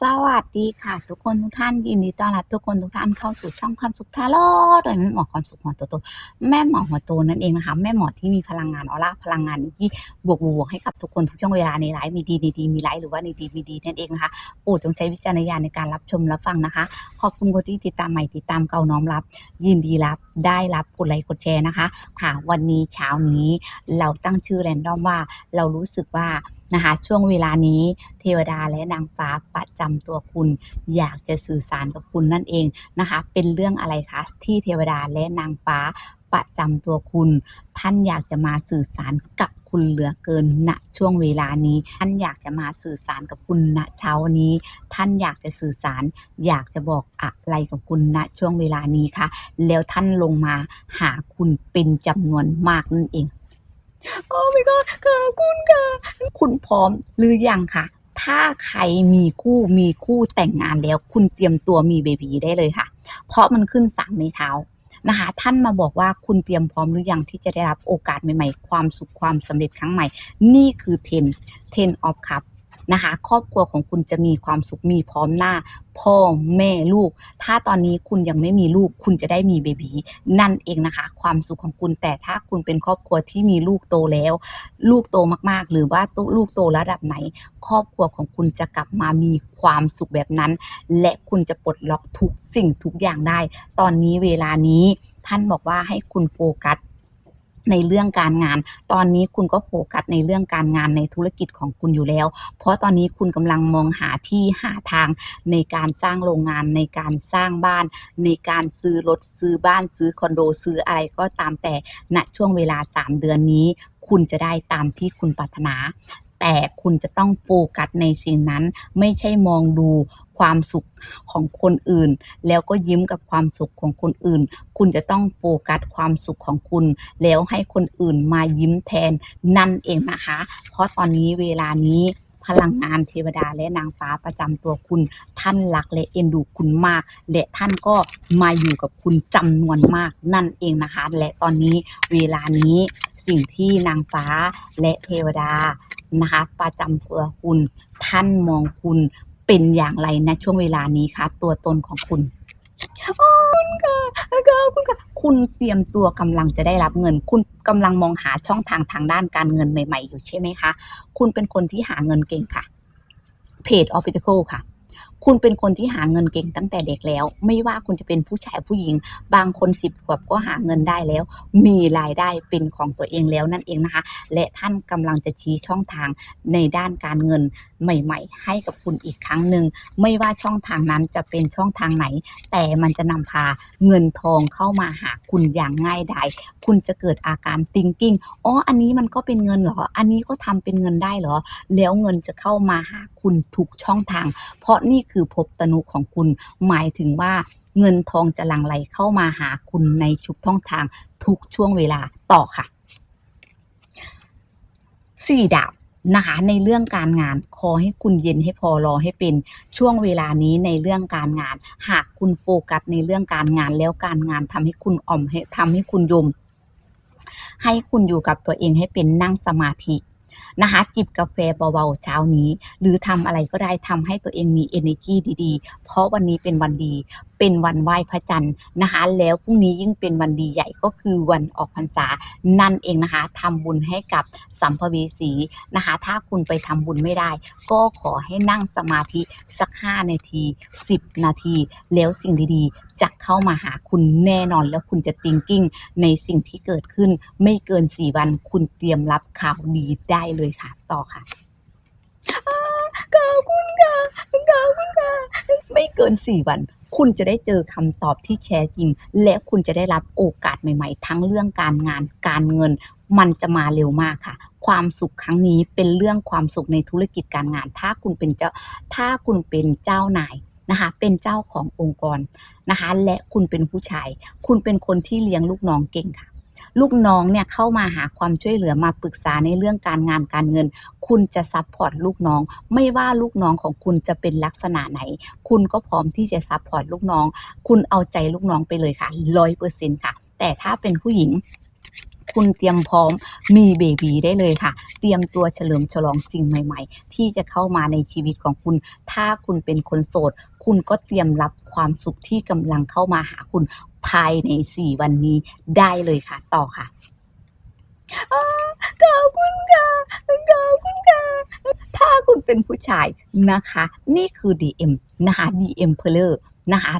สวัสดีค่ะ ทุกคนทุกท่านยินดีต้อนรับทุกคนทุกท่านเข้าสู่ช่องความสุขทาโร่โดยแม่หมอความสุขหัวโตโตแม่หมอหัวโตนั่นเองนะคะแม่หมอที่มีพลังงานออร่าพลังงานที่บวกบวกให้กับทุกคนทุกช่วงเวลาในไลฟ์มีดีในดีมีไลฟ์หรือว่าในดีมีดีนั่นเองนะคะโปรดจงใช้วิจารณญาณในการรับชมรับฟังนะคะ ขอบคุณคนที่ติดตามใหม่ติดตามเก่าน้อมรับ ยินดีรับได้รับกดไลค์กดแชร์นะคะค่ะ วันนี้เช้านี้เราตั้งชื่อแรนดอมว่าเรารู้สึกว่านะคะช่วงเวลานี้เทวดาและนางฟ้าประจำตัวคุณ อยากจะสื่อสารกับคุณนั่นเองนะคะ เป็นเรื่องอะไรคะที่เทวดาและนางฟ้าประจำตัวคุณ ท่านอยากจะมาสื่อสารกับคุณเหลือเกินณช่วงเวลานี้ ท่านอยากจะมาสื่อสารกับคุณณเช้านี้ ท่านอยากจะสื่อสาร อยากจะบอกอะไรกับคุณณช่วงเวลานี้ค่ะแล้วท่านลงมาหาคุณเป็นจำนวนมากนั่นเองโอ้ my god ขอบคุณค่ะ คุณพร้อมหรือยังคะ ถ้าใครมีคู่มีคู่แต่งงานแล้ว คุณเตรียมตัวมีเบบีได้เลยค่ะ เพราะมันขึ้นสามเมเท้านะคะท่านมาบอกว่าคุณเตรียมพร้อมหรือยังที่จะได้รับโอกาสใหม่ๆ ความสุขความสำเร็จครั้งใหม่ นี่คือ10 10 of cup น นะคะ ครอบครัวของคุณจะมีความสุขมีพร้อมหน้า พ่อแม่ลูก ถ้าตอนนี้คุณยังไม่มีลูก คุณจะได้มีเบบีนั่นเองนะคะ ความสุขของคุณแต่ถ้าคุณเป็นครอบครัวที่มีลูกโตแล้ว ลูกโตมากๆ หรือว่าลูกโตระดับไหน ครอบครัวของคุณจะกลับมามีความสุขแบบนั้น และคุณจะปลดล็อกทุกสิ่งทุกอย่างได้ ตอนนี้เวลานี้ท่านบอกว่าให้คุณโฟกัส ในเรื่องการงาน ตอนนี้คุณก็โฟกัสในเรื่องการงานในธุรกิจของคุณอยู่แล้ว เพราะตอนนี้คุณกำลังมองหาที่หาทางในการสร้างโรงงานในการสร้างบ้าน ในการซื้อรถซื้อบ้านซื้อคอนโดซื้ออะไรก็ตามแต่ณช่วงเวลา 3 เดือนนี้ คุณจะได้ตามที่คุณปรารถนา แต่คุณจะต้องโฟกัสในสิ่งนั้น ไม่ใช่มองดูความสุขของคนอื่น แล้วก็ยิ้มกับความสุขของคนอื่น คุณจะต้องโฟกัสความสุขของคุณ แล้วให้คนอื่นมายิ้มแทนนั่นเองนะคะ เพราะตอนนี้เวลานี้พลังงานเทวดาและนางฟ้าประจำตัวคุณ ท่านรักและเอ็นดูคุณมาก และท่านก็มาอยู่กับคุณจำนวนมากนั่นเองนะคะ และตอนนี้เวลานี้สิ่งที่นางฟ้าและเทวดา นะคะ ประจำตัวคุณ ท่านมองคุณเป็นอย่างไรณช่วงเวลานี้คะตัวตนของคุณขอบคุณค่ะขอบคุณค่ะคุณเตรียมตัวกำลังจะได้รับเงิน คุณกำลังมองหาช่องทางทางด้านการเงินใหม่ ๆ อยู่ใช่ไหมคะ คุณเป็นคนที่หาเงินเก่งค่ะเพจ o f f i c a l ค่ะ คุณเป็นคนที่หาเงินเก่งตั้งแต่เด็กแล้ว ไม่ว่าคุณจะเป็นผู้ชายผู้หญิง บางคนสิบขวบก็หาเงินได้แล้ว มีรายได้เป็นของตัวเองแล้วนั่นเองนะคะ และท่านกำลังจะชี้ช่องทางในด้านการเงินใหม่ ๆ ให้กับคุณอีกครั้งหนึ่งไม่ว่าช่องทางนั้นจะเป็นช่องทางไหน แต่มันจะนำพาเงินทองเข้ามาหาคุณอย่างง่ายดายคุณจะเกิดอาการ thinking อ๋ออันนี้มันก็เป็นเงินเหรอ อันนี้ก็ทำเป็นเงินได้เหรอ แล้วเงินจะเข้ามาหาคุณทุกช่องทาง เพราะนี่คือภพตนุของคุณ หมายถึงว่าเงินทองจะหลั่งไหลเข้ามาหาคุณในทุกช่องทางทุกช่วงเวลาต่อค่ะสี่ดาบนะคะในเรื่องการงานขอให้คุณเย็นให้พอรอให้เป็นช่วงเวลานี้ในเรื่องการงาน หากคุณโฟกัสในเรื่องการงานแล้วการงานทำให้คุณอ่อมให้ทำให้คุณยม ให้คุณอยู่กับตัวเองให้เป็นนั่งสมาธิ นะคะจิบกาแฟเบาๆเช้านี้ หรือทำอะไรก็ได้ทำให้ตัวเองมี energy ดีๆ เพราะวันนี้เป็นวันดีเป็นวันไหว้พระจันทร์นะคะ แล้วพรุ่งนี้ยิ่งเป็นวันดีใหญ่ก็คือวันออกพรรษานั่นเองนะคะทำบุญให้กับสัมภเวสีนะคะ ถ้าคุณไปทำบุญไม่ได้ ก็ขอให้นั่งสมาธิสัก 5 นาที 10 นาที แล้วสิ่งดีๆ จะเข้ามาหาคุณแน่นอนแล้วคุณจะ thinking ในสิ่งที่เกิดขึ้น ไม่เกิน 4 วันคุณเตรียมรับข่าวดีได้เลยค่ะ ต่อค่ะอ่าขอบคุณค่ะขอบคุณค่ะ ไม่เกิน4วัน คุณจะได้เจอคำตอบที่แท้จริง และคุณจะได้รับโอกาสใหม่ๆ ทั้งเรื่องการงานการเงิน มันจะมาเร็วมากค่ะ ความสุขครั้งนี้เป็นเรื่องความสุขในธุรกิจการงาน ถ้าคุณเป็นเจ้าถ้าคุณเป็นเจ้านายนะคะเป็นเจ้าขององค์กรนะคะ และคุณเป็นผู้ชาย คุณเป็นคนที่เลี้ยงลูกน้องเก่งค่ะ ลูกน้องเนี่ยเข้ามาหาความช่วยเหลือมาปรึกษาในเรื่องการงานการเงิน คุณจะซัพพอร์ตลูกน้อง ไม่ว่าลูกน้องของคุณจะเป็นลักษณะไหน คุณก็พร้อมที่จะซัพพอร์ตลูกน้อง คุณเอาใจลูกน้องไปเลยค่ะร้อยเปอร์เซ็นต์ค่ะ แต่ถ้าเป็นผู้หญิง คุณเตรียมพร้อมมีเบบีได้เลยค่ะ เตรียมตัวเฉลิมฉลองสิ่งใหม่ ๆ ที่จะเข้ามาในชีวิตของคุณ ถ้าคุณเป็นคนโสด คุณก็เตรียมรับความสุขที่กำลังเข้ามาหาคุณภายใน 4 วันนี้ได้เลยค่ะ ต่อค่ะอ่าขอบคุณค่ะขอบคุณค่ะ ถ้าคุณเป็นผู้ชายนะคะ นี่คือ DM นะคะ DM p e r นะคะ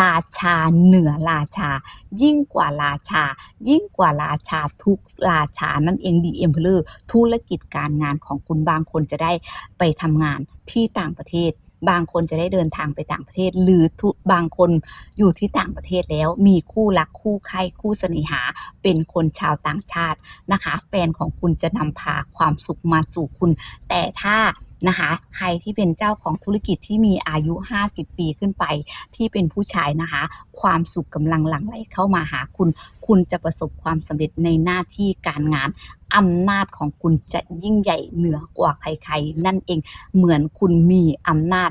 ราชาเหนือราชา ยิ่งกว่าราชา ยิ่งกว่าราชาทุกราชานั่นเอง DM p e r ธุรกิจการงานของคุณบางคนจะได้ไปทำงานที่ต่างประเทศ บางคนจะได้เดินทางไปต่างประเทศ หรือทุบางคนอยู่ที่ต่างประเทศแล้ว มีคู่รักคู่ใครคู่เสน่หา เป็นคนชาวต่างชาตินะคะ แฟนของคุณจะนำพาความสุขมาสู่คุณ แต่ถ้านะคะใครที่เป็นเจ้าของธุรกิจที่มีอายุ 50 ปีขึ้นไป ที่เป็นผู้ชายนะคะ ความสุขกำลังหลั่งไหลเข้ามาหาคุณ คุณจะประสบความสำเร็จในหน้าที่การงาน อำนาจของคุณจะยิ่งใหญ่เหนือกว่าใครๆ นั่นเองเหมือนคุณมีอำนาจ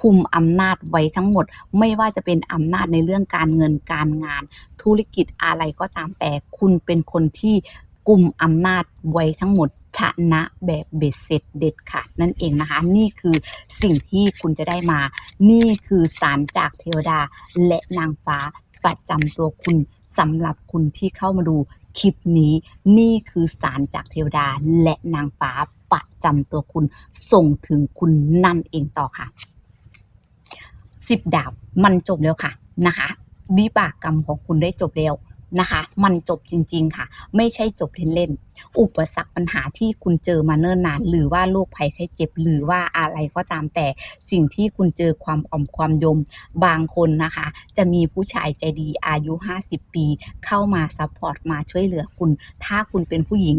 คุมอำนาจไว้ทั้งหมด ไม่ว่าจะเป็นอำนาจในเรื่องการเงินการงาน ธุรกิจอะไรก็ตามแต่คุณเป็นคนที่กลุ่มอำนาจไว้ทั้งหมดชนะแบบเบ็ดเสร็จเด็ดขาดนั่นเองนะคะ นี่คือสิ่งที่คุณจะได้มา นี่คือสารจากเทวดาและนางฟ้าประจำตัวคุณสำหรับคุณที่เข้ามาดู คลิปนี้ นี่คือสารจากเทวดาและนางฟ้าประจำตัวคุณส่งถึงคุณนั่นเองต่อค่ะสิบดาบมันจบแล้วค่ะนะคะวิบากกรรมของคุณได้จบแล้วนะคะ มันจบจริง ๆ ค่ะ ไม่ใช่จบเล่นๆอุปสรรคปัญหาที่คุณเจอมาเนิ่นนาน หรือว่าโรคภัยไข้เจ็บ หรือว่าอะไรก็ตามแต่สิ่งที่คุณเจอความอ่อมความยมบางคนนะคะ จะมีผู้ชายใจดีอายุ 50 ปี เข้ามาซัพพอร์ตมาช่วยเหลือคุณ ถ้าคุณเป็นผู้หญิง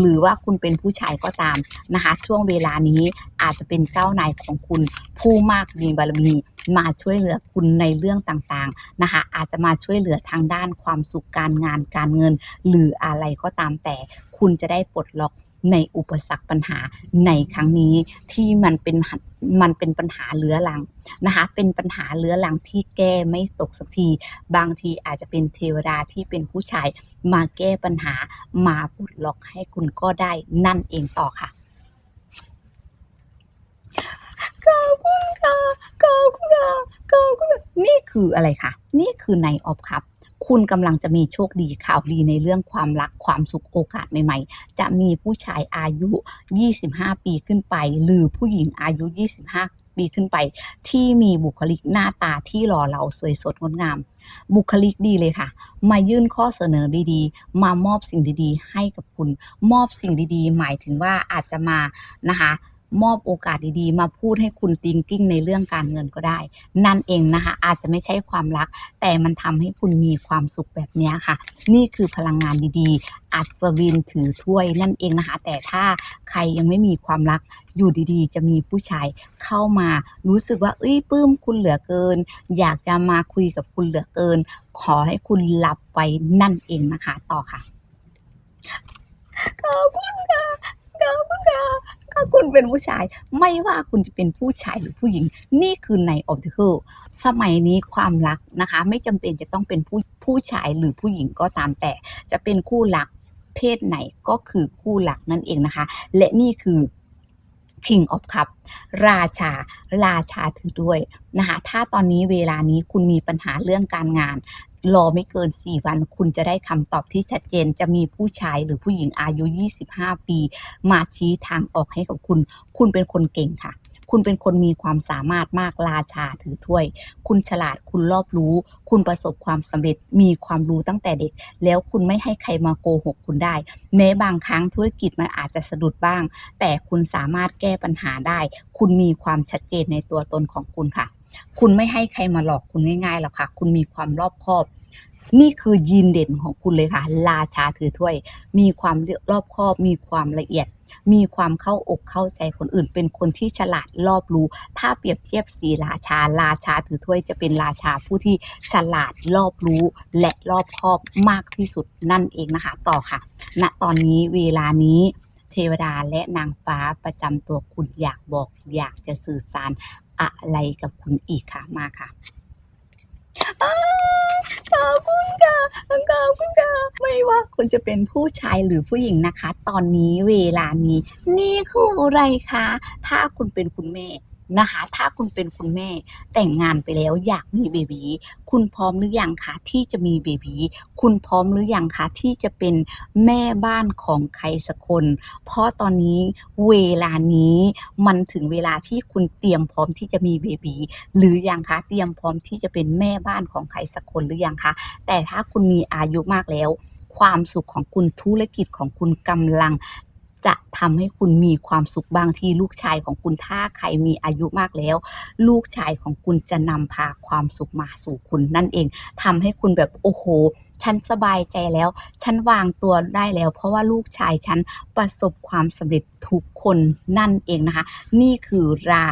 หรือว่าคุณเป็นผู้ชายก็ตามนะคะ ช่วงเวลานี้อาจจะเป็นเจ้านายของคุณผู้มากมีบารมีมาช่วยเหลือคุณในเรื่องต่างๆนะคะ อาจจะมาช่วยเหลือทางด้านความสุขการงานการเงิน หรืออะไรก็ตามแต่คุณจะได้ปลดล็อกในอุปสรรคปัญหาในครั้งนี้ที่มันเป็นมันเป็นปัญหาเรื้อรังนะคะ เป็นปัญหาเรื้อรังที่แก้ไม่ตกสักที บางทีอาจจะเป็นเทวดาที่เป็นผู้ชายมาแก้ปัญหามาปลดล็อกให้คุณก็ได้นั่นเองต่อค่ะขอบคุณค่ะขอบคุณค่ะขอบคุณนี่คืออะไรคะนี่คือในออฟครับ คุณกำลังจะมีโชคดีข่าวดีในเรื่องความรักความสุขโอกาสใหม่ ๆ จะมีผู้ชายอายุ 25 ปีขึ้นไป หรือผู้หญิงอายุ 25ปีขึ้นไปที่มีบุคลิกหน้าตาที่หล่อเหลาสวยสดงดงาม บุคลิกดีเลยค่ะ มายื่นข้อเสนอดีๆ มามอบสิ่งดีๆ ให้กับคุณ มอบสิ่งดีๆ หมายถึงว่าอาจจะมานะคะ มอบโอกาสดีๆ มาพูดให้คุณติงกิ้งในเรื่องการเงินก็ได้ นั่นเองนะคะอาจจะไม่ใช่ความรัก แต่มันทำให้คุณมีความสุขแบบนี้ค่ะ นี่คือพลังงานดีๆ อัศวินถือถ้วยนั่นเองนะคะ แต่ถ้าใครยังไม่มีความรักอยู่ดีๆ จะมีผู้ชายเข้ามารู้สึกว่าเอ้ยปลื้มคุณเหลือเกิน อยากจะมาคุยกับคุณเหลือเกิน ขอให้คุณหลับไว้นั่นเองนะคะ ต่อค่ะขอบคุณค่ะขอบคุณค่ะ ถ้าคุณเป็นผู้ชาย ไม่ว่าคุณจะเป็นผู้ชายหรือผู้หญิง นี่คือในออ p ติเคิลสมัยนี้ความรักนะคะ ไม่จำเป็นจะต้องเป็นผู้ผู้ชายหรือผู้หญิงก็ตามแต่ จะเป็นคู่รักเพศไหนก็คือคู่รักนั่นเองนะคะ และนี่คือ King of Cup ราชา ราชาถือด้วยนะคะ ถ้าตอนนี้เวลานี้คุณมีปัญหาเรื่องการงาน รอไม่เกิน 4 วัน คุณจะได้คำตอบที่ชัดเจนจะมีผู้ชายหรือผู้หญิงอายุ 25 ปี มาชี้ทางออกให้กับคุณ คุณเป็นคนเก่งค่ะ คุณเป็นคนมีความสามารถมากราชาถือถ้วย คุณฉลาดคุณรอบรู้ คุณประสบความสำเร็จมีความรู้ตั้งแต่เด็ก แล้วคุณไม่ให้ใครมาโกหกคุณได้ แม้บางครั้งธุรกิจมันอาจจะสะดุดบ้าง แต่คุณสามารถแก้ปัญหาได้ คุณมีความชัดเจนในตัวตนของคุณค่ะ คุณไม่ให้ใครมาหลอกคุณง่ายๆหรอกค่ะ คุณมีความรอบคอบ นี่คือยีนเด่นของคุณเลยค่ะ ราชาถือถ้วย มีความรอบคอบ มีความละเอียด มีความเข้าอกเข้าใจคนอื่น เป็นคนที่ฉลาดรอบรู้ ถ้าเปรียบเทียบสีราชา ราชาถือถ้วยจะเป็นราชาผู้ที่ฉลาดรอบรู้ และรอบคอบมากที่สุดนั่นเองนะคะ ต่อค่ะ ณ ตอนนี้เวลานี้เทวดาและนางฟ้าประจำตัวคุณอยากบอกอยากจะสื่อสาร อะไรกับคุณอีกค่ะมาค่ะอ้าวขอบคุณค่ะขอบคุณค่ะไม่ว่าคุณจะเป็นผู้ชายหรือผู้หญิงนะคะ ตอนนี้เวลานี้ นี่คืออะไรคะ ถ้าคุณเป็นคุณแม่ นะคะ ถ้าคุณเป็นคุณแม่แต่งงานไปแล้วอยากมีเบบีคุณพร้อมหรือยังคะที่จะมีเบบีคุณพร้อมหรือยังคะที่จะเป็นแม่บ้านของใครสักคน เพราะตอนนี้เวลานี้มันถึงเวลาที่คุณเตรียมพร้อมที่จะมีเบบีหรือยังคะเตรียมพร้อมที่จะเป็นแม่บ้านของใครสักคนหรือยังคะ แต่ถ้าคุณมีอายุมากแล้ว ความสุขของคุณธุรกิจของคุณกำลัง จะทำให้คุณมีความสุขบางทีลูกชายของคุณถ้าใครมีอายุมากแล้ว ลูกชายของคุณจะนำพาความสุขมาสู่คุณนั่นเองทำให้คุณแบบโอ้โห ฉันสบายใจแล้ว ฉันวางตัวได้แล้ว เพราะว่าลูกชายฉันประสบความสำเร็จทุกคนนั่นเองนะคะ นี่คือรา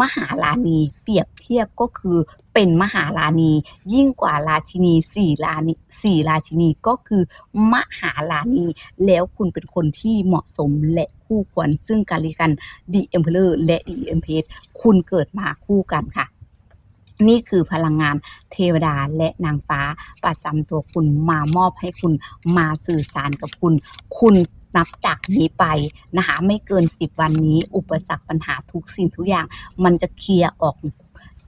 มหาราณีเปรียบเทียบก็คือเป็นมหาราณี ยิ่งกว่าราชินีสี่ราณีสี่ราชินีก็คือ มหาราณี แล้วคุณเป็นคนที่เหมาะสมและคู่ควรซึ่งกันและกัน The Emperor และ The Empress คุณเกิดมาคู่กันค่ะนี่คือพลังงานเทวดาและนางฟ้า ประจำตัวคุณมามอบให้คุณมาสื่อสารกับคุณ คุณ นับจากนี้ไปนะคะไม่เกิน 10 วันนี้ อุปสรรคปัญหาทุกสิ่งทุกอย่าง มันจะเคลียร์ออก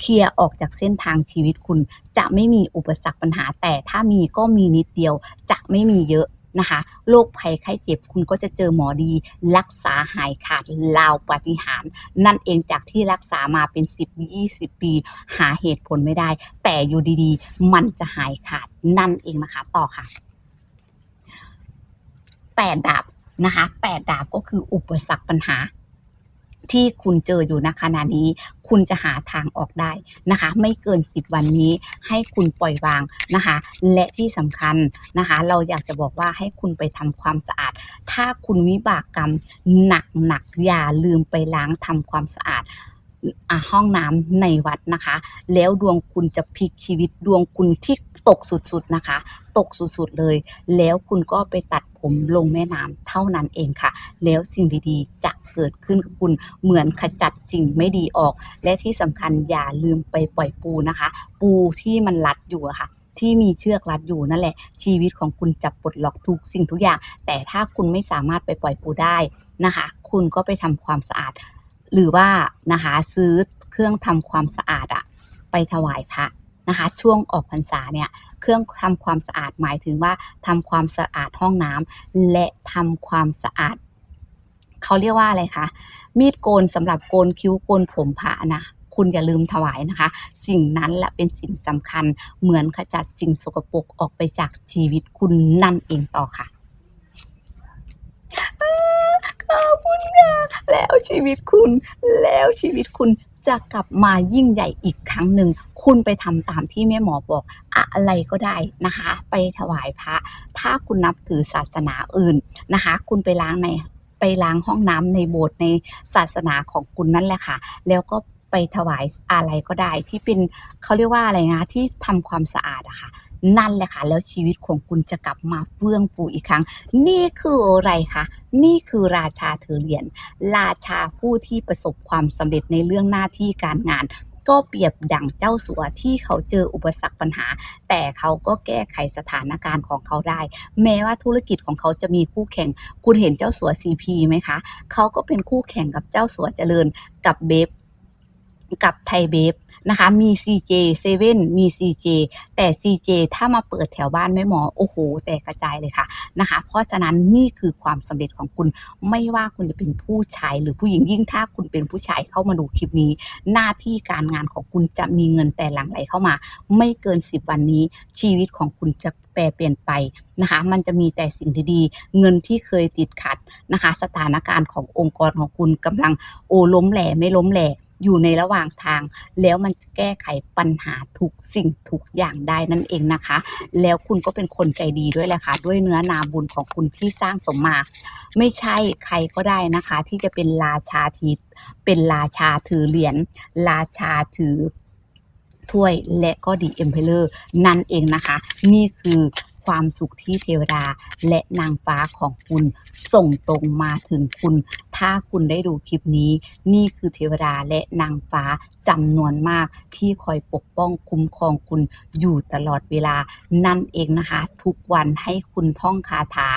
เคลียร์ออกจากเส้นทางชีวิตคุณ จะไม่มีอุปสรรคปัญหาแต่ถ้ามีก็มีนิดเดียว จะไม่มีเยอะนะคะโรคภัยไข้เจ็บคุณก็จะเจอหมอดี รักษาหายขาดลาวปาฏิหาร นั่นเองจากที่รักษามาเป็น 10-20 ปี หาเหตุผลไม่ได้ แต่อยู่ดีๆ มันจะหายขาดนั่นเองนะคะ ต่อค่ะ แปดดาบ นะคะแปดดาบก็คืออุปสรรคปัญหา ที่คุณเจออยู่ณขณะนี้ คุณจะหาทางออกได้นะคะ ไม่เกิน 10 วันนี้ให้คุณปล่อยวางนะคะ และที่สำคัญนะคะ เราอยากจะบอกว่าให้คุณไปทำความสะอาด ถ้าคุณวิบากกรรมหนักหนักอย่าลืมไปล้างทำความสะอาดอห้องน้ำในวัดนะคะ แล้วดวงคุณจะพลิกชีวิตดวงคุณที่ ตกสุดๆนะคะ ตกสุดๆเลย แล้วคุณก็ไปตัดผมลงแม่น้ำเท่านั้นเองค่ะ แล้วสิ่งดีๆ จะเกิดขึ้นกับคุณเหมือนขจัดสิ่งไม่ดีออก และที่สำคัญอย่าลืมไปปล่อยปูนะคะ ปูที่มันรัดอยู่อะค่ะที่มีเชือกรัดอยู่นั่นแหละ ชีวิตของคุณจะปลดล็อกทุกสิ่งทุกอย่าง แต่ถ้าคุณไม่สามารถไปปล่อยปูได้นะคะ คุณก็ไปทำความสะอาด หรือว่านะคะซื้อเครื่องทำความสะอาดอะไปถวายพระ นะคะช่วงออกพรรษาเนี่ยเครื่องทำความสะอาดหมายถึงว่าทำความสะอาดห้องน้ำและทำความสะอาดเขาเรียกว่าอะไรคะมีดโกนสำหรับโกนคิ้วโกนผมพระนะคุณอย่าลืมถวายนะคะ สิ่งนั้นแหละเป็นสิ่งสำคัญเหมือนขจัดสิ่งสกปรกออกไปจากชีวิตคุณนั่นเองต่อค่ะขอบคุณค่ะแล้วชีวิตคุณ แล้วชีวิตคุณ จะกลับมายิ่งใหญ่อีกครั้งหนึ่ง คุณไปทำตามที่แม่หมอบอกอะไรก็ได้นะคะ ไปถวายพระ ถ้าคุณนับถือศาสนาอื่นนะคะ คุณไปล้างในไปล้างห้องน้ำในโบสถ์ในศาสนาของคุณนั่นแหละค่ะ แล้วก็ไปถวายอะไรก็ได้ที่เป็นเขาเรียกว่าอะไรนะที่ทำความสะอาดอะค่ะ นั่นแหละค่ะ แล้วชีวิตของคุณจะกลับมาเฟื่องฟูอีกครั้ง นี่คืออะไรคะนี่คือราชาถือเหรียญราชาผู้ที่ประสบความสำเร็จในเรื่องหน้าที่การงานก็เปรียบดั่งเจ้าสัวที่เขาเจออุปสรรคปัญหา แต่เขาก็แก้ไขสถานการณ์ของเขาได้ แม้ว่าธุรกิจของเขาจะมีคู่แข่ง คุณเห็นเจ้าสัว CP ไหมคะ เขาก็เป็นคู่แข่งกับเจ้าสัวเจริญ กับเบฟ กับไทยเบฟนะคะ มี CJ 7มี CJ แต่ CJ ถ้ามาเปิดแถวบ้านแม่หมอ โอ้โห แตกกระจายเลยค่ะนะคะ เพราะฉะนั้นนี่คือความสำเร็จของคุณไม่ว่าคุณจะเป็นผู้ชายหรือผู้หญิงยิ่งถ้าคุณเป็นผู้ชายเข้ามาดูคลิปนี้ หน้าที่การงานของคุณจะมีเงินแต่หลังไหลเข้ามา ไม่เกิน 10 วันนี้ ชีวิตของคุณจะแปรเปลี่ยนไปนะคะ มันจะมีแต่สิ่งดีๆ เงินที่เคยติดขัดนะคะ สถานการณ์ขององค์กรของคุณกำลังโอล้มแหล่ไม่ล้มแหล่ อยู่ในระหว่างทาง แล้วมันจะแก้ไขปัญหาทุกสิ่งทุกอย่างได้นั่นเองนะคะ แล้วคุณก็เป็นคนใจดีด้วยแหละค่ะ ด้วยเนื้อนาบุญของคุณที่สร้างสมมา ไม่ใช่ใครก็ได้นะคะ ที่จะเป็นราชาทิศเป็นราชาถือเหรียญราชาถือถ้วยและก็ดีเอ็มเพลเลอร์นั่นเองนะคะ นี่คือความสุขที่เทวดาและนางฟ้าของคุณส่งตรงมาถึงคุณ ถ้าคุณได้ดูคลิปนี้ นี่คือเทวดาและนางฟ้าจำนวนมากที่คอยปกป้องคุ้มครองคุณอยู่ตลอดเวลานั่นเองนะคะ ทุกวันให้คุณท่องคาถา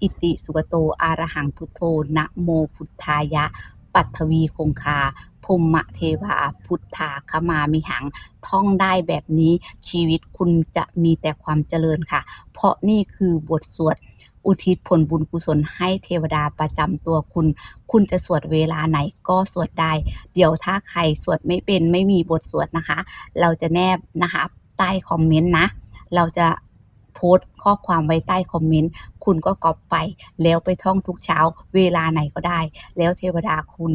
อิติสุกโตอารหังพุทโธนะโมพุทธายะ ปัทวีคงคา พรหมเทวาพุทธาขมามิหังท่องได้แบบนี้ชีวิตคุณจะมีแต่ความเจริญค่ะ เพราะนี่คือบทสวดอุทิศผลบุญกุศลให้เทวดาประจำตัวคุณ คุณจะสวดเวลาไหนก็สวดได้ เดี๋ยวถ้าใครสวดไม่เป็นไม่มีบทสวดนะคะ เราจะแนบนะคะใต้คอมเมนต์นะ เราจะโพสต์ข้อความไว้ใต้คอมเมนต์ คุณก็ก๊อปไป แล้วไปท่องทุกเช้าเวลาไหนก็ได้ แล้วเทวดาคุณ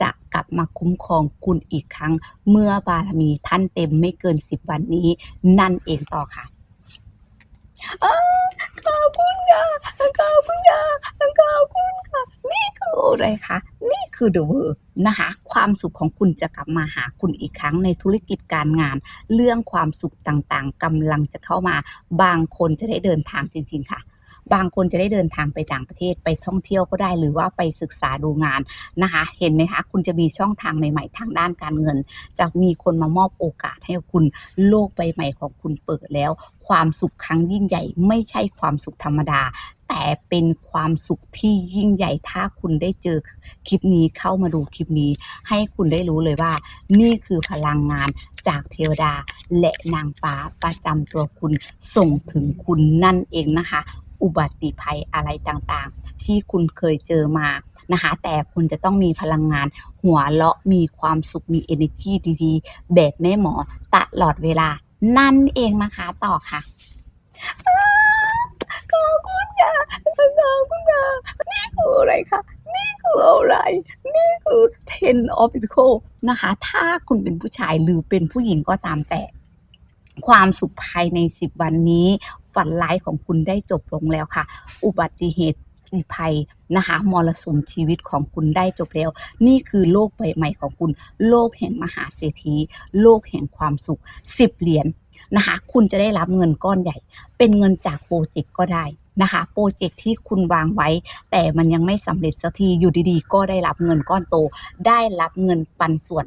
จะกลับมาคุ้มครองคุณอีกครั้ง เมื่อบารมีท่านเต็มไม่เกินสิบวันนี้ นั่นเองต่อค่ะอขอบคุณค่ะขอบคุณค่ะขอบคุณค่ะ นี่คืออะไรคะ นี่คือ The World นะคะ ความสุขของคุณจะกลับมาหาคุณอีกครั้งในธุรกิจการงาน เรื่องความสุขต่างๆกำลังจะเข้ามา บางคนจะได้เดินทางจริงๆค่ะ บางคนจะได้เดินทางไปต่างประเทศไปท่องเที่ยวก็ได้ หรือว่าไปศึกษาดูงานนะคะ เห็นไหมคะ คุณจะมีช่องทางใหม่ๆ ทางด้านการเงิน จะมีคนมามอบโอกาสให้คุณโลกใบใหม่ของคุณเปิดแล้ว ความสุขครั้งยิ่งใหญ่ ไม่ใช่ความสุขธรรมดาแต่เป็นความสุขที่ยิ่งใหญ่ถ้าคุณได้เจอคลิปนี้เข้ามาดูคลิปนี้ ให้คุณได้รู้เลยว่า นี่คือพลังงานจากเทวดาและนางฟ้าประจำตัวคุณส่งถึงคุณนั่นเองนะคะ อุบัติภัยอะไรต่างๆ ที่คุณเคยเจอมานะคะแต่คุณจะต้องมีพลังงาน หัวเราะมีความสุขมี energy ดีๆ แบบแม่หมอตลอดเวลา นั่นเองนะคะต่อค่ะขอบคุณค่ะขอบคุณค่ะนี่คืออะไรคะนี่คืออะไร นี่คือ ten of Pentacles นะคะ ถ้าคุณเป็นผู้ชายหรือเป็นผู้หญิงก็ตามแต่ ความสุขภายใน 10 วันนี้ ฝันร้ายของคุณได้จบลงแล้วค่ะ อุบัติเหตุภัยนะคะมรสุมชีวิตของคุณได้จบแล้ว นี่คือโลกใบใหม่ของคุณ โลกแห่งมหาเศรษฐี โลกแห่งความสุข 10 เหรียญนะคะคุณจะได้รับเงินก้อนใหญ่ เป็นเงินจากโปรเจกต์ก็ได้นะคะโปรเจกต์ที่คุณวางไว้ แต่มันยังไม่สำเร็จสักทีอยู่ดีๆ ก็ได้รับเงินก้อนโต ได้รับเงินปันส่วน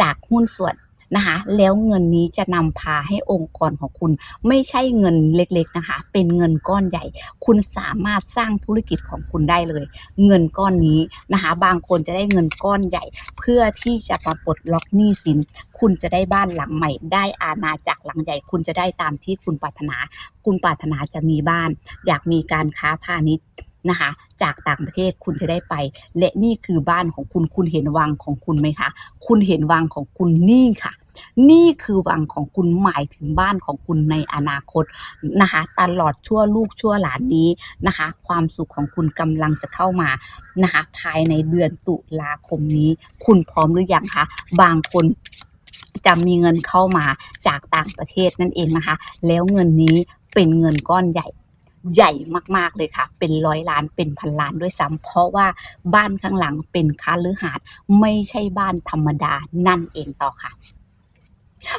จากหุ้นส่วน นะคะแล้วเงินนี้จะนำพาให้องค์กรของคุณไม่ใช่เงินเล็กๆนะคะ เป็นเงินก้อนใหญ่ คุณสามารถสร้างธุรกิจของคุณได้เลย เงินก้อนนี้นะคะบางคนจะได้เงินก้อนใหญ่ เพื่อที่จะมาปลดล็อกหนี้สิน คุณจะได้บ้านหลังใหม่ ได้อาณาจักรหลังใหญ่ คุณจะได้ตามที่คุณปรารถนา คุณปรารถนาจะมีบ้าน อยากมีการค้าพาณิชย์ นะคะ จากต่างประเทศคุณจะได้ไป และนี่คือบ้านของคุณคุณเห็นวังของคุณไหมคะ คุณเห็นวังของคุณนี่ค่ะ นี่คือวังของคุณหมายถึงบ้านของคุณในอนาคตนะคะตลอดชั่วลูกชั่วหลานนี้นะคะ ความสุขของคุณกำลังจะเข้ามานะคะ ภายในเดือนตุลาคมนี้ คุณพร้อมหรือยังคะบางคนจะมีเงินเข้ามาจากต่างประเทศนั่นเองนะคะ แล้วเงินนี้เป็นเงินก้อนใหญ่ ใหญ่มากๆเลยค่ะ เป็นร้อยล้านเป็นพันล้านด้วยซ้ำเพราะว่าบ้านข้างหลังเป็นคาลือหาดไม่ใช่บ้านธรรมดานั่นเองต่อค่ะ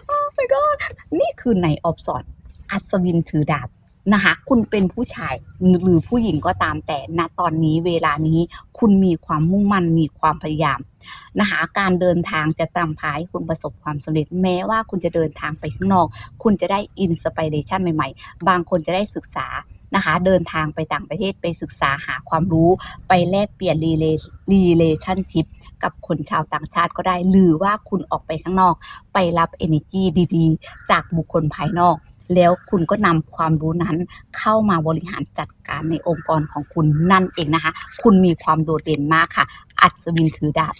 โอ้ my god นี่คือในออฟสอดอัศวินถือดาบนะคะคุณเป็นผู้ชายหรือผู้หญิงก็ตามแต่ณตอนนี้เวลานี้คุณมีความมุ่งมั่นมีความพยายามนะคะการเดินทางจะตามพาให้คุณประสบความสำเร็จ แม้ว่าคุณจะเดินทางไปข้างนอก คุณจะได้อินสปิเรชันใหม่ ๆ บางคนจะได้ศึกษา นะคะ เดินทางไปต่างประเทศไปศึกษาหาความรู้ไปแลกเปลี่ยนรีเลรีเลชั่นชิพกับคนชาวต่างชาติก็ได้ หรือว่าคุณออกไปข้างนอก ไปรับ energy ดีๆ จากบุคคลภายนอก แล้วคุณก็นำความรู้นั้นเข้ามาบริหารจัดการในองค์กรของคุณนั่นเองนะคะ คุณมีความโดดเด่นมากค่ะ อัศวินถือดาบ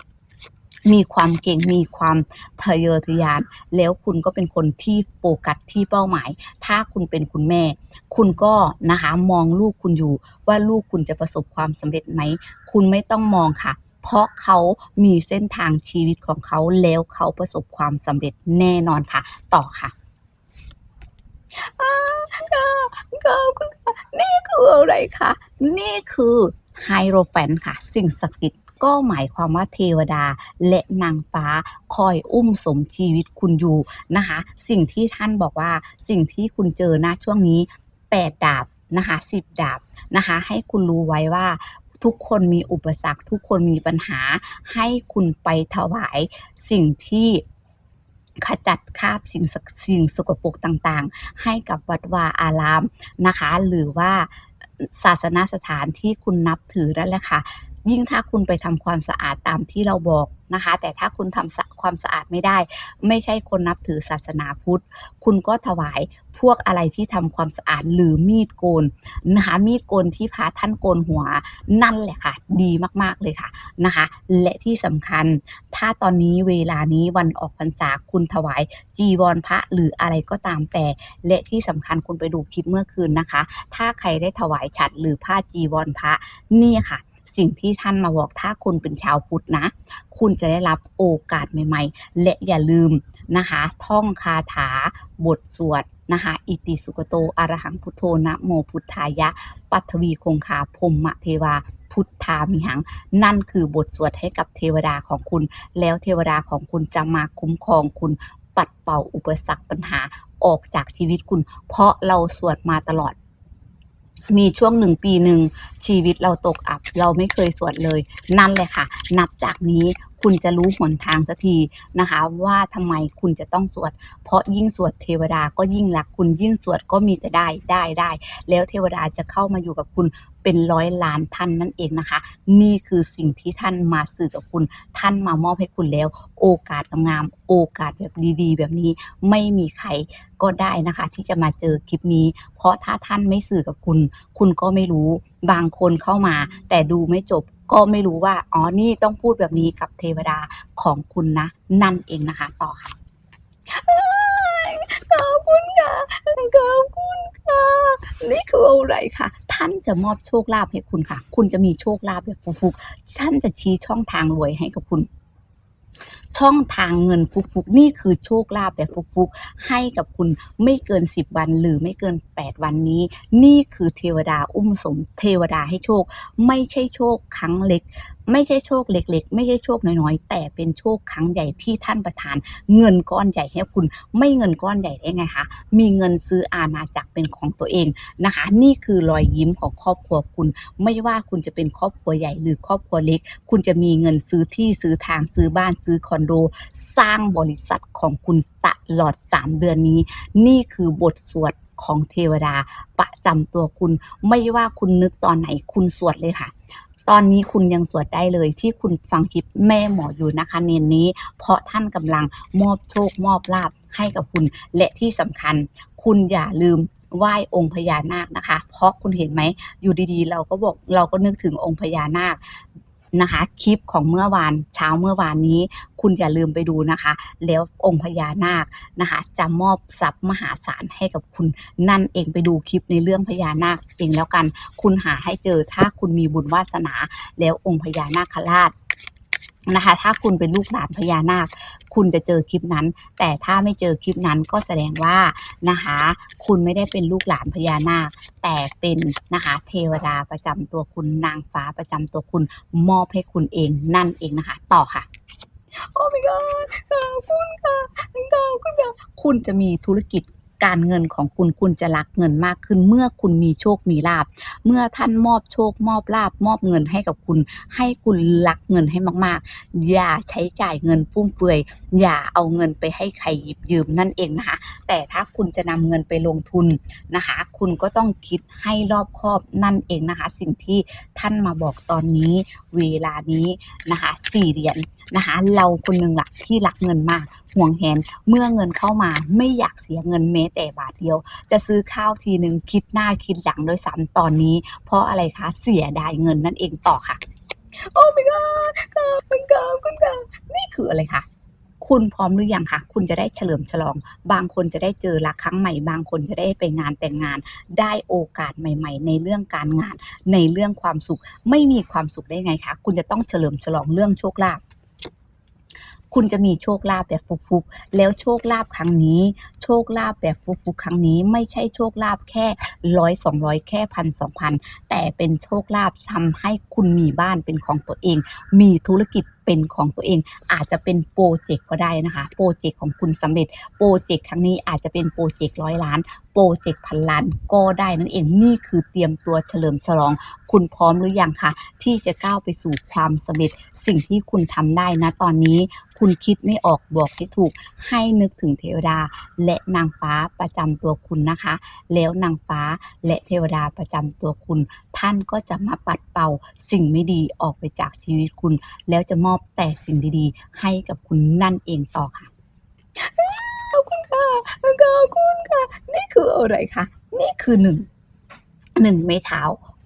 มีความเก่งมีความทะเยอทะยาน แล้วคุณก็เป็นคนที่โฟกัสที่เป้าหมาย ถ้าคุณเป็นคุณแม่ คุณก็นะคะมองลูกคุณอยู่ว่าลูกคุณจะประสบความสำเร็จไหม คุณไม่ต้องมองค่ะเพราะเขามีเส้นทางชีวิตของเขาแล้วเขาประสบความสำเร็จแน่นอนค่ะ ต่อค่ะอ้าวค่ะขอบคุณค่ะนี่คืออะไรคะ นี่คือไฮโรแฟนค่ะ สิ่งศักดิ์สิทธิ์ ก็หมายความว่าเทวดาและนางฟ้าคอยอุ้มสมชีวิตคุณอยู่นะคะ สิ่งที่ท่านบอกว่าสิ่งที่คุณเจอนะช่วงนี้8ดาบนะคะ10ดาบนะคะ ให้คุณรู้ไว้ว่าทุกคนมีอุปสรรค ทุกคนมีปัญหาให้คุณไปถวายสิ่งที่ขจัดคราบสิ่งสิ่งสกปรกต่างๆ ให้กับวัดวาอารามนะคะ หรือว่าศาสนาสถานที่คุณนับถือนั่นแหละค่ะ ยิ่งถ้าคุณไปทำความสะอาดตามที่เราบอกนะคะ แต่ถ้าคุณทำสะความสะอาดไม่ได้ ไม่ใช่คนนับถือศาสนาพุทธ คุณก็ถวายพวกอะไรที่ทำความสะอาดหรือมีดโกนนะคะมีดโกนที่พระท่านโกนหัวนั่นแหละค่ะ ดีมากๆเลยค่ะนะคะ และที่สำคัญ ถ้าตอนนี้เวลานี้วันออกพรรษาคุณถวายจีวรพระหรืออะไรก็ตามแต่ และที่สำคัญคุณไปดูคลิปเมื่อคืนนะคะ ถ้าใครได้ถวายฉัดหรือผ้าจีวรพระนี่ค่ะ สิ่งที่ท่านมาบอกถ้าคุณเป็นชาวพุทธนะ คุณจะได้รับโอกาสใหม่ๆ และอย่าลืมนะคะ ท่องคาถาบทสวดนะคะอิติสุกโตอรหังพุทโธนะโมพุทธายะ ปัทวีคงคาพรหมเทวา พุทธามิหัง นั่นคือบทสวดให้กับเทวดาของคุณ แล้วเทวดาของคุณจะมาคุ้มครองคุณปัดเป่าอุปสรรคปัญหาออกจากชีวิตคุณ เพราะเราสวดมาตลอด มีช่วงหนึ่งปีหนึ่งชีวิตเราตกอับ เราไม่เคยสวดเลย นั่นเลยค่ะ นับจากนี้คุณจะรู้หนทางสักทีนะคะ ว่าทำไมคุณจะต้องสวด เพราะยิ่งสวดเทวดาก็ยิ่งรักคุณยิ่งสวดก็มีแต่ได้ได้ได้ แล้วเทวดาจะเข้ามาอยู่กับคุณ เป็นร้อยล้านท่านนั่นเองนะคะ นี่คือสิ่งที่ท่านมาสื่อกับคุณ ท่านมามอบให้คุณแล้ว โอกาสงามๆโอกาสแบบดีๆ แบบนี้ไม่มีใครก็ได้นะคะ ที่จะมาเจอคลิปนี้ เพราะถ้าท่านไม่สื่อกับคุณ คุณก็ไม่รู้บางคนเข้ามา แต่ดูไม่จบก็ไม่รู้ว่าอ๋อนี่ต้องพูดแบบนี้กับเทวดาของคุณนะ นั่นเองนะคะ ต่อค่ะขอบคุณค่ะขอบคุณค่ะนี่คืออะไรค่ะ ท่านจะมอบโชคลาภให้คุณค่ะ คุณจะมีโชคลาภแบบฟุกๆท่านจะชี้ช่องทางรวยให้กับคุณ ช่องทางเงินฟุกๆ นี่คือโชคลาภแบบฟุกๆ ให้กับคุณไม่เกิน 10 วันหรือไม่เกิน 8 วันนี้ นี่คือเทวดาอุ้มสมเทวดาให้โชค ไม่ใช่โชคครั้งเล็ก ไม่ใช่โชคเล็ก ๆ ไม่ใช่โชคน้อยๆ แต่เป็นโชคครั้งใหญ่ที่ท่านประทาน เงินก้อนใหญ่ให้คุณ ไม่เงินก้อนใหญ่ได้ไงคะ มีเงินซื้ออาณาจักรเป็นของตัวเองนะคะ นี่คือรอยยิ้มของครอบครัวคุณ ไม่ว่าคุณจะเป็นครอบครัวใหญ่หรือครอบครัวเล็ก คุณจะมีเงินซื้อที่ซื้อทางซื้อบ้านซื้อคอนโด สร้างบริษัทของคุณตลอด 3 เดือนนี้ นี่คือบทสวดของเทวดาประจำตัวคุณ ไม่ว่าคุณนึกตอนไหนคุณสวดเลยค่ะ ตอนนี้คุณยังสวดได้เลยที่คุณฟังคลิปแม่หมออยู่นะคะเนนนี้ เพราะท่านกำลังมอบโชคมอบลาบให้กับคุณ และที่สำคัญ คุณอย่าลืมไหว้องค์พญานาคนะคะ เพราะคุณเห็นไหมอยู่ดีๆ เราก็บอกเราก็นึกถึงองค์พญานาค นะคะคลิปของเมื่อวานเช้าเมื่อวานนี้ คุณอย่าลืมไปดูนะคะ แล้วองค์พญานาคนะคะจะมอบทรัพย์มหาศาลให้กับคุณนั่นเองไปดูคลิปในเรื่องพญานาคเองแล้วกัน คุณหาให้เจอถ้าคุณมีบุญวาสนา แล้วองค์พญานาคราช นะคะ ถ้าคุณเป็นลูกหลานพญานาค คุณจะเจอคลิปนั้น แต่ถ้าไม่เจอคลิปนั้นก็แสดงว่านะคะ คุณไม่ได้เป็นลูกหลานพญานาค แต่เป็นนะคะเทวดาประจำตัวคุณนางฟ้าประจำตัวคุณมอบให้คุณเองนั่นเองนะคะ ต่อค่ะโอ้ my god ขอบคุณค่ะขอบคุณค่ะ คุณจะมีธุรกิจ การเงินของคุณคุณจะรักเงินมากขึ้น เมื่อคุณมีโชคมีลาบ เมื่อท่านมอบโชคมอบลาบมอบเงินให้กับคุณ ให้คุณรักเงินให้มากๆ อย่าใช้จ่ายเงินฟุ่มเฟือย อย่าเอาเงินไปให้ใครหยิบยืมนั่นเองนะคะ แต่ถ้าคุณจะนำเงินไปลงทุนนะคะ คุณก็ต้องคิดให้รอบคอบนั่นเองนะคะ สิ่งที่ท่านมาบอกตอนนี้เวลานี้นะคะสี่เหรียญนะคะ เราคนหนึ่งหลักที่รักเงินมากห่วงแหนเมื่อเงินเข้ามาไม่อยากเสียเงินแม้แต่บาทเดียว จะซื้อข้าวทีหนึ่งคิดหน้าคิดหลังโดยซ้ำตอนนี้ เพราะอะไรคะเสียดายเงินนั่นเองต่อค่ะ โอ้ my god คุณขอบคุณค่ะนี่คืออะไรคะคุณพร้อมหรือยังคะ คุณจะได้เฉลิมฉลอง บางคนจะได้เจอรักครั้งใหม่ บางคนจะได้ไปงานแต่งงาน ได้โอกาสใหม่ ๆ ในเรื่องการงาน ในเรื่องความสุข ไม่มีความสุขได้ไงคะ คุณจะต้องเฉลิมฉลองเรื่องโชคลาภ คุณจะมีโชคลาภแบบฟุกๆแล้วโชคลาภครั้งนี้ โชคลาภแบบฟุกๆครั้งนี้ ไม่ใช่โชคลาภแค่ร้อยสองร้อยแค่พันสองพันแต่เป็นโชคลาภทำให้คุณมีบ้านเป็นของตัวเอง มีธุรกิจเป็นของตัวเอง อาจจะเป็นโปรเจกต์ก็ได้นะคะ โปรเจกต์ของคุณสำเร็จ โปรเจกต์ครั้งนี้อาจจะเป็นโปรเจกต์ร้อยล้าน โปรเจกต์พันล้านก็ได้นั่นเอง นี่คือเตรียมตัวเฉลิมฉลอง คุณพร้อมหรือยังคะที่จะก้าวไปสู่ความสำเร็จ สิ่งที่คุณทำได้นะตอนนี้ คุณคิดไม่ออกบอกให้ถูก ให้นึกถึงเทวดา และนางฟ้าประจำตัวคุณนะคะ แล้วนางฟ้าและเทวดาประจำตัวคุณ ท่านก็จะมาปัดเป่าสิ่งไม่ดีออกไปจากชีวิตคุณ แล้วจะมอบแต่สิ่งดีๆ ให้กับคุณนั่นเองต่อค่ะขอบคุณค่ะขอบคุณค่ะ นี่คืออะไรคะนี่คือหนึ่งหนึ่งไม้เท้า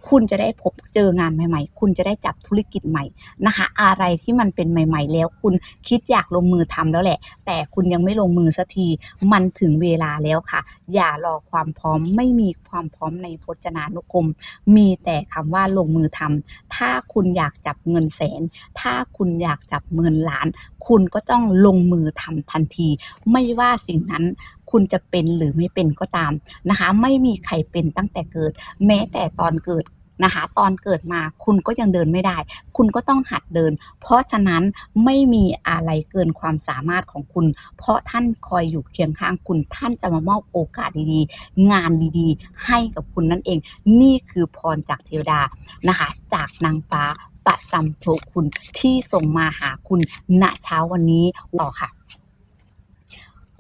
คุณจะได้พบเจองานใหม่ ๆ คุณจะได้จับธุรกิจใหม่นะคะ อะไรที่มันเป็นใหม่ ๆ แล้วคุณคิดอยากลงมือทำแล้วแหละ แต่คุณยังไม่ลงมือสักทีมันถึงเวลาแล้วค่ะ อย่ารอความพร้อมไม่มีความพร้อมในพจนานุกรม มีแต่คำว่าลงมือทำถ้าคุณอยากจับเงินแสน ถ้าคุณอยากจับเงินล้าน คุณก็ต้องลงมือทำทันที ไม่ว่าสิ่งนั้นคุณจะเป็นหรือไม่เป็นก็ตามนะคะ ไม่มีใครเป็นตั้งแต่เกิด แม้แต่ตอนเกิด นะคะ ตอนเกิดมาคุณก็ยังเดินไม่ได้ คุณก็ต้องหัดเดิน เพราะฉะนั้นไม่มีอะไรเกินความสามารถของคุณ เพราะท่านคอยอยู่เคียงข้างคุณ ท่านจะมามอบโอกาสดีๆ งานดีๆ ให้กับคุณนั่นเอง นี่คือพรจากเทวดานะคะ จากนางฟ้าประจำตัวคุณที่ส่งมาหาคุณณเช้าวันนี้ต่อค่ะ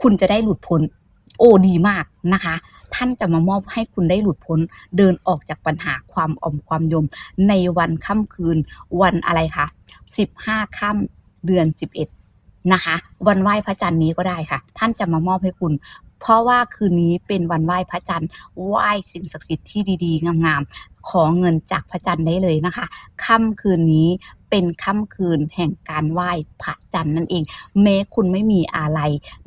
คุณจะได้หลุดพ้นโอ้ดีมากนะคะ ท่านจะมามอบให้คุณได้หลุดพ้น เดินออกจากปัญหาความอมความยม ในวันค่ำคืน วันอะไรคะ15ค่ำเดือน 11 นะคะ วันไหว้พระจันทร์นี้ก็ได้ค่ะ ท่านจะมามอบให้คุณ เพราะว่าคืนนี้เป็นวันไหว้พระจันทร์ไหว้สิ่งศักดิ์สิทธิ์ที่ดีๆ งามๆ ขอเงินจากพระจันทร์ได้เลยนะคะ ค่ำคืนนี้เป็นค่ำคืนแห่งการไหว้พระจันทร์นั่นเอง แม้คุณไม่มีอะไร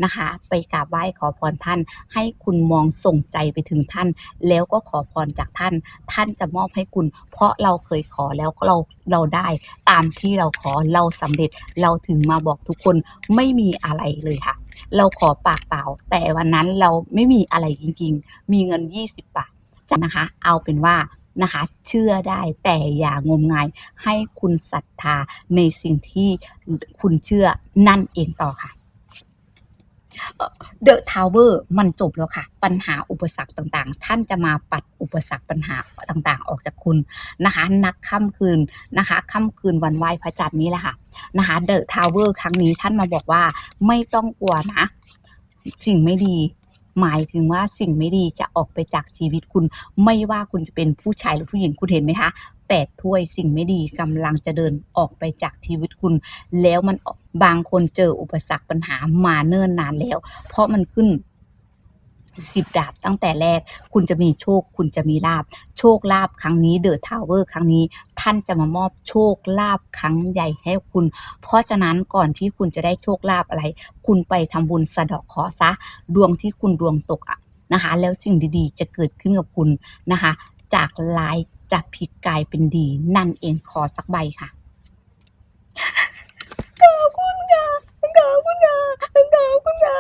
นะคะ ไปกราบไหว้ขอพรท่าน ให้คุณมองส่งใจไปถึงท่าน แล้วก็ขอพรจากท่าน ท่านจะมอบให้คุณ เพราะเราเคยขอแล้วเราเราได้ตามที่เราขอเราสำเร็จเราถึงมาบอกทุกคนไม่มีอะไรเลยค่ะ เราขอปากเปล่า แต่วันนั้นเราไม่มีอะไรจริงๆ มีเงิน 20 บาทจะนะคะ เอาเป็นว่านะคะ เชื่อได้แต่อย่างมงายให้คุณศรัทธาในสิ่งที่คุณเชื่อนั่นเองต่อค่ะ เดอะทาวเวอร์มันจบแล้วค่ะ ปัญหาอุปสรรคต่างๆ ท่านจะมาปัดอุปสรรคปัญหาต่างๆ ออกจากคุณนะคะ นักค่ำคืนนะคะค่ำคืนวันไหวพระจันทร์นี้แหละค่ะนะคะเดอะทาวเวอร์ครั้งนี้ท่านมาบอกว่าไม่ต้องกลัวนะสิ่งไม่ดีหมายถึงว่าสิ่งไม่ดีจะออกไปจากชีวิตคุณ ไม่ว่าคุณจะเป็นผู้ชายหรือผู้หญิงคุณเห็นไหมคะ แปดถ้วยสิ่งไม่ดีกำลังจะเดินออกไปจากชีวิตคุณ แล้วมันบางคนเจออุปสรรคปัญหามาเนิ่นนานแล้ว เพราะมันขึ้นสิบดาบตั้งแต่แรก คุณจะมีโชค คุณจะมีลาบ โชคลาบครั้งนี้เดอะทาวเวอร์ครั้งนี้ ท่านจะมามอบโชคลาบครั้งใหญ่ให้คุณ เพราะฉะนั้นก่อนที่คุณจะได้โชคลาบอะไร คุณไปทำบุญสะเดาะเคราะห์ซะ ดวงที่คุณดวงตกอะนะคะ แล้วสิ่งดีๆ จะเกิดขึ้นกับคุณนะคะ จากร้าย จะพลิกกลายเป็นดี นั่นเองขอสักใบค่ะขอบคุณค่ะขอบคุณค่ะขอบคุณค่ะ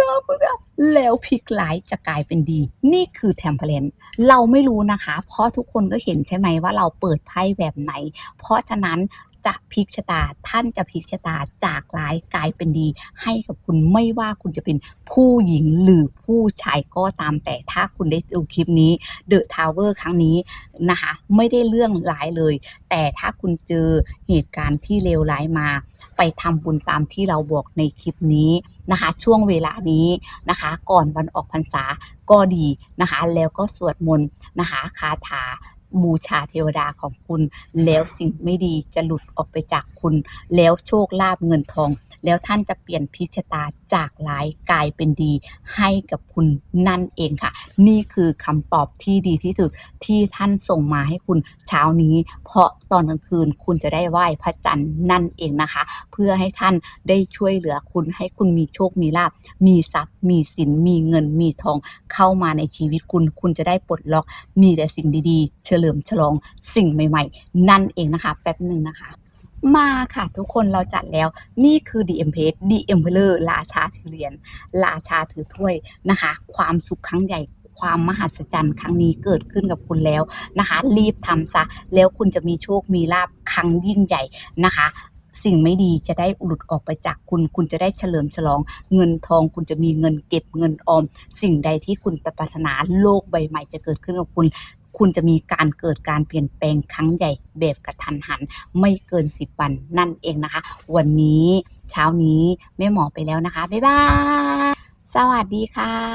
ขอบคุณค่ะแล้วพลิกร้ายจะกลายเป็นดี นี่คือแทมเพลนเราไม่รู้นะคะ เพราะทุกคนก็เห็นใช่ไหมว่าเราเปิดไพ่แบบไหน เพราะฉะนั้นจะพลิกชะตา ท่านจะพลิกชะตาจากร้ายกลายเป็นดี ให้กับคุณไม่ว่าคุณจะเป็นผู้หญิงหรือผู้ชายก็ตามแต่ถ้าคุณได้ดูคลิปนี้ The Tower ครั้งนี้นะคะไม่ได้เรื่องร้ายเลย แต่ถ้าคุณเจอเหตุการณ์ที่เลวร้ายมา ไปทำบุญตามที่เราบอกในคลิปนี้นะคะ ช่วงเวลานี้นะคะ ก่อนวันออกพรรษาก็ดีนะคะ แล้วก็สวดมนต์นะคะคาถา บูชาเทวดาของคุณ แล้วสิ่งไม่ดีจะหลุดออกไปจากคุณ แล้วโชคลาภเงินทอง แล้วท่านจะเปลี่ยนพิชตาจากร้ายกลายเป็นดีให้กับคุณนั่นเองค่ะ นี่คือคำตอบที่ดีที่สุดที่ท่านส่งมาให้คุณเช้านี้ เพราะตอนกลางคืนคุณจะได้ไหว้พระจันทร์นั่นเองนะคะ เพื่อให้ท่านได้ช่วยเหลือคุณให้คุณมีโชคมีลาบมีทรัพย์ มีสินมีเงินมีทองเข้ามาในชีวิตคุณ คุณจะได้ปลดล็อกมีแต่สิ่งดีๆเฉลิมฉลองสิ่งใหม่ ๆ นั่นเองนะคะ แป๊บหนึ่งนะคะ มาค่ะทุกคนเราจัดแล้วนี่คือ The Empress The Emperor ราชาถือเหรียญราชาถือถ้วยนะคะ ความสุขครั้งใหญ่ความมหัศจรรย์ครั้งนี้เกิดขึ้นกับคุณแล้วนะคะ รีบทำซะ แล้วคุณจะมีโชคมีลาบครั้งยิ่งใหญ่นะคะสิ่งไม่ดีจะได้หลุดออกไปจากคุณ คุณจะได้เฉลิมฉลอง เงินทอง คุณจะมีเงินเก็บเงินออม สิ่งใดที่คุณปรารถนาโลกใบใหม่จะเกิดขึ้นกับคุณ คุณจะมีการเกิดการเปลี่ยนแปลงครั้งใหญ่แบบกระทันหัน ไม่เกินสิบวันนั่นเองนะคะ วันนี้เช้านี้แม่หมอไปแล้วนะคะ บ๊ายบาย สวัสดีค่ะ